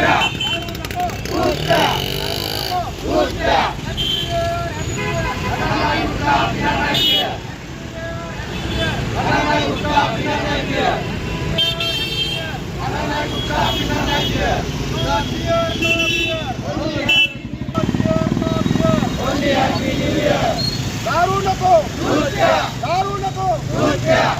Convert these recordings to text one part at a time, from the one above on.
দারুণ দারুণ দারুণ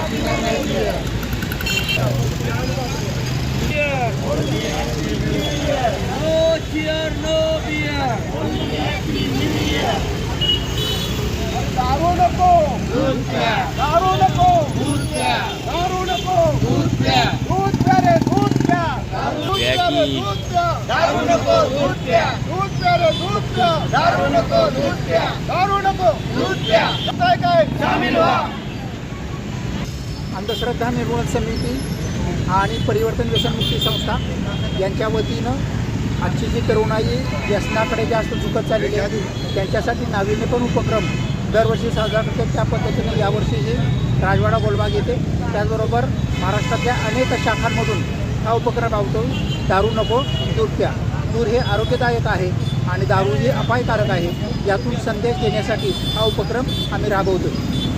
No cheer, no beer. Only happy New Year. দারু নকো ভূতয়া দারু নকো ভূতয়া দারু নকো ভূতয়া ভূতয়া রে ভূতয়া দারু নকো ভূতয়া ভূতয়া রে ভূতয়া দারু নকো ভূতয়া দারু নকো ভূতয়া তাই কাই শামিল হওয়া अंधश्रद्धा निर्मूलन समिती आणि परिवर्तन व्यसनमुक्ती संस्था यांच्या वतीनं आजची जी तरुणाई व्यसनाकडे जास्त झुकत चाललेली आहे त्यांच्यासाठी नाविन्यपण उपक्रम दरवर्षी साजरा करतात त्या पद्धतीने यावर्षी हे राजवाडा गोलबाग येते त्याचबरोबर महाराष्ट्रातल्या अनेक शाखांमधून हा उपक्रम राबवतो दारू नको दूर दूर हे आरोग्यदायक आहे आणि दारू हे अपायकारक आहे यातून संदेश देण्यासाठी हा उपक्रम आम्ही राबवतो